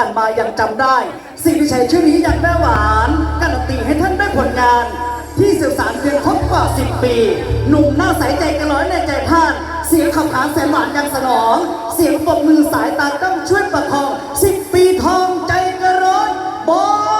ผ่านมายังจำได้สิ่งที่ใช้ชื่อนี้อย่างแม่หวานการันตีให้ท่านได้ผลงาน ที่สื่อสารเพียงครบกว่า 10 ปี หนุ่มหน้าใสใจกระร้อยในใจท่าน เสียงขับขานแสนหวานยังสนอง เสียงปรบมือสายตาต้องช่วยประคอง 10 ปีทองใจกระร้อยบอ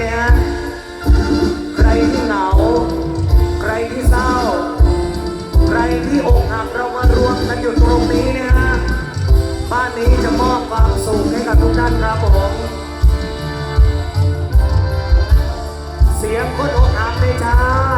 นะฮะใครที่เหงา ใครที่เศร้า ใครที่อกหักเรามารวมกันอยู่ตรงนี้นะฮะบ้านนี้จะมอบความสุขให้กับทุกท่านครับผมเสียงคนอกหักเลยจ้า